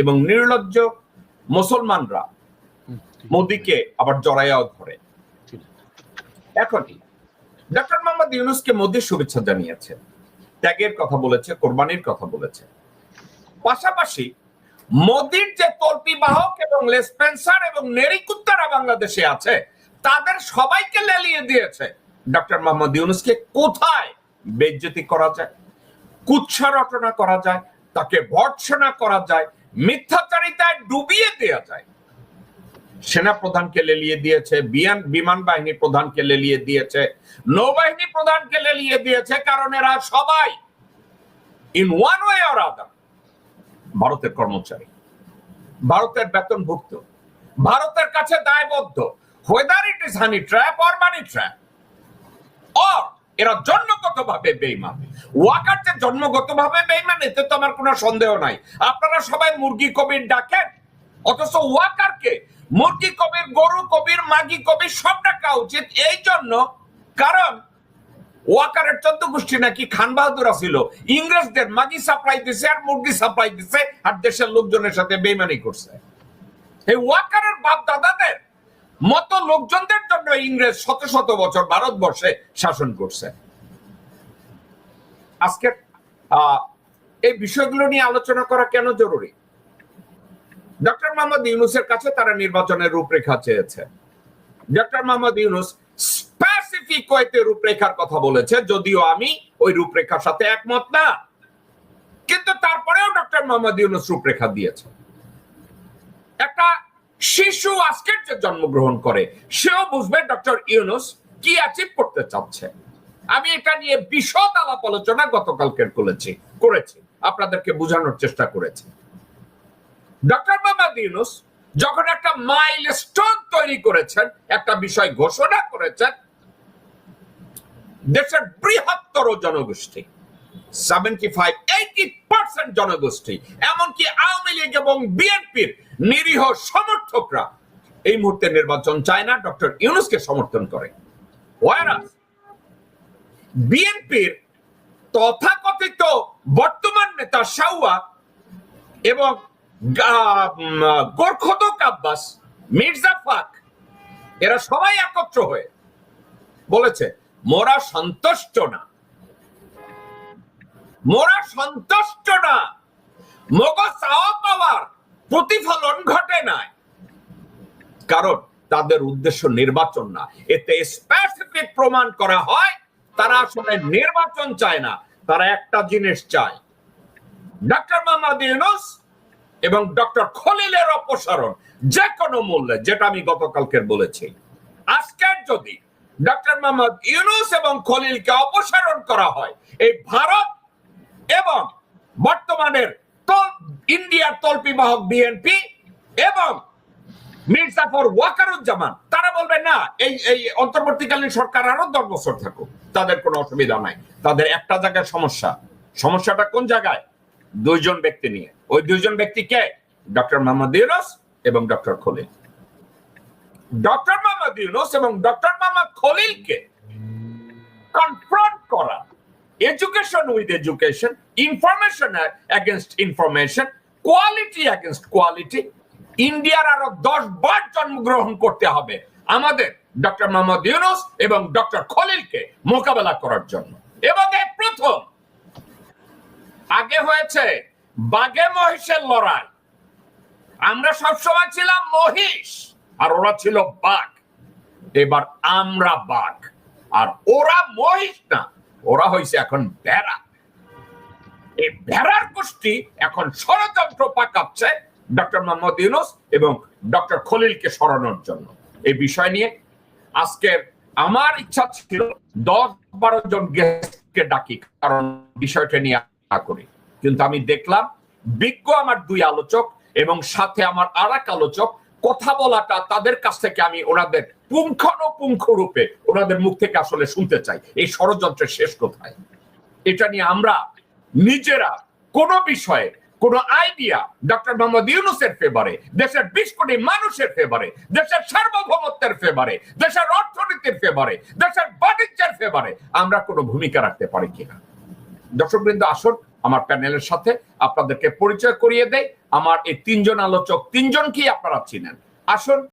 এবং নির্লজ্জ মুসলমানরা মোদিকে আবার জড়াইয়াও ধরে। এখন ডক্টর মোহাম্মদ ইউনুসকে মোদির শুভেচ্ছা জানিয়েছে ত্যাগের কথা বলেছে কোরবানির কথা বলেছে। পাশাপাশি মোদির যে তল্পি বাহক এবং লেসপেন্সার এবং নেরিকুত্তারা বাংলাদেশে আছে তাদের সবাইকে লেলিয়ে দিয়েছে। ডক্টর মোহাম্মদ ইউনুসকে কোথায় বেজ্জতি করা যায়? কুৎসা রটনা করা যায়? তাকে ভর্ৎসনা করা যায়? মিথ্যাচারিতায় ডুবিয়ে দেওয়া যায়। সেনা প্রধানকে লেলিয়ে দিয়েছে বিমান বিমান বাহিনী প্রধানকে লেলিয়ে দিয়েছে, নৌবাহিনী প্রধানকে লেলিয়ে দিয়েছে কারণ এরা সবাই in one way or other ভারতের কর্মচারী। ভারতের বেতনভুক্ত, ভারতের কাছে দায়বদ্ধ whether it is honey trap or money trap or এরা জন্মগতভাবে বেইমান ওয়াকার যে জন্মগতভাবে বেইমান এতে তো আমার কোনো সন্দেহ নাই। আপনারা সবাই মুরগি কবির ডাকেন, অথচ ওয়াকারকে মুরগি কবির, গরু কবির, মাগি কবির সব ডাকা উচিত। এই জন্য কারণ ওয়াকারের চোদ্দ গোষ্ঠী নাকি খান বাহাদুর ছিল ইংরেজদের মাগি সাপ্লাই দিছে আর মুরগি সাপ্লাই দিছে, আর দেশের লোকজনের সাথে বেইমানি করছে। এই ওয়াকারের বাপ দাদাদের মতো লোকজনদের জন্য ইংরেজ শত শত বছর ভারতবর্ষে শাসন করছে। আজকে এই বিষয়গুলো নিয়ে আলোচনা করা কেন জরুরি? ডক্টর মোহাম্মদ ইউনুসের কাছে তারা নির্বাচনের রূপরেখা চেয়েছে। ডক্টর মোহাম্মদ ইউনুস স্পেসিফিক কয়েকটি রূপরেখার কথা বলেছে, যদিও আমি ওই রূপরেখার সাথে একমত না। কিন্তু তারপরেও ডক্টর মোহাম্মদ ইউনুস রূপরেখা দিয়েছে শিশু আজকের যে জন্মগ্রহণ করে, সেও বুঝবে ডক্টর ইউনুস কি অ্যাচিভ করতে চাচ্ছে। আমি এটা নিয়ে বিশদ আলাপ আলোচনা গতকালকের করেছি করেছি। আপনাদেরকে বোঝানোর চেষ্টা করেছি। ডক্টর মোহাম্মদ ইউনুস যখন একটা মাইল স্টোন তৈরি করেছেন, একটা বিষয় ঘোষণা করেছেন, দেশের বৃহত্তর জনগোষ্ঠী সেভেন্টি ফাইভ এইটি জনগোষ্ঠী, এমনকি আওয়ামী লীগ এবং বিএনপির নিরীহ সমর্থকরা এই মুহূর্তে নির্বাচন চায় না, ডক্টর ইউনুসকে সমর্থন করে। বিএনপির তথাকথিত বর্তমান নেতা সাউয়া এবং গোর্খদক আব্বাস মির্জা ফাক, এরা সবাই একত্র হয়ে বলেছে, মোরা সন্তুষ্ট না। মোরা সন্তুষ্ট না। মগ চাওয়া পাওয়ার প্রতিফলন ঘটে নাই। কারণ তাদের উদ্দেশ্য নির্বাচন না। এতে স্পেসিফিক প্রমাণ করা হয়, তারা আসলে নির্বাচন চায় না। তারা একটা জিনিস চায়। ডক্টর মোহাম্মদ ইউনুস এবং ডক্টর খলিলের অপসারণ যে কোনো মূল্যে, যেটা আমি গতকালকে বলেছি। আজকের যদি ডক্টর মোহাম্মদ ইউনুস এবং খলিলকে অপসারণ করা হয়, এই ভারত এবং বর্তমানের ইন্ডিয়ার তল্পি বাহক বিএনপি এবং ওয়াকারুজ্জামান, তারা না, এই এই অন্তর্বর্তীকালীন সরকার আরও দশ বছর থাকুক। তাদের কোনো অসুবিধা নাই। তাদের একটা জায়গায় সমস্যা। সমস্যাটা কোন জায়গায়? দুইজন ব্যক্তি নিয়ে। ওই দুইজন ব্যক্তি কে? ডক্টর মোহাম্মদ ইউনুস এবং ডক্টর খলিল। ডক্টর মোহাম্মদ ইউনুস এবং doctor Mohammad খলিলকে confront education with education information against information quality against quality ইন্ডিয়ার আরও দশ জন্মগ্রহণ করতে হবে আমাদের ডক্টর মোহাম্মদ ইউনুস এবং ডক্টর খলিলকে মোকাবেলা করার জন্য। এবং প্রথম, আগে হয়েছে বাঘে মহিষের লড়াই। আমরা সবসময় ছিলাম মহিষ, আর ওরা ছিল বাঘ। এবার আমরা বাঘ, আর ওরা মহিষ না। ওরা হয়েছে এখন ভেড়া। এই ভেড়ার গোষ্ঠী এখন ষড়যন্ত্র পাকাচ্ছে ডক্টর মোহাম্মদ ইউনুস এবং ডক্টর খলিলকে সরানোর জন্য। এই বিষয় নিয়ে আজকের আমার ইচ্ছা ছিল দশ বারো জন গেস্টকে ডাকি, কারণ বিষয়টা নিয়ে করি। কিন্তু আমি দেখলাম বিজ্ঞ আমার দুই আলোচক এবং সাথে আমার আর আলোচক কথা বলাটা তাদের কাছ থেকে আমি ওনাদের পুঙ্খানুপুঙ্খ রূপে ওনাদের মুখ থেকে আসলে শুনতে চাই। এই ষড়যন্ত্রের শেষ কোথায়? এটা নিয়ে আমরা নিজেরা কোন বিষয়ে কোন আইডিয়া ডক্টর মোহাম্মদ ইউনুসের ফেভারে দেশের বিশ কোটি মানুষের ফেভারে দেশের সার্বভৌমত্বের ফেভারে দেশের অর্থনীতির ফেভারে দেশের বাণিজ্যের ফেভারে আমরা কোনো ভূমিকা রাখতে পারি কিনা? দর্শক বৃন্দ আসুন আমার প্যানেলের সাথে আপনাদেরকে পরিচয় করিয়ে দেয় আমার এই তিনজন আলোচক তিনজনকেই আপনারা চিনেন? আসুন।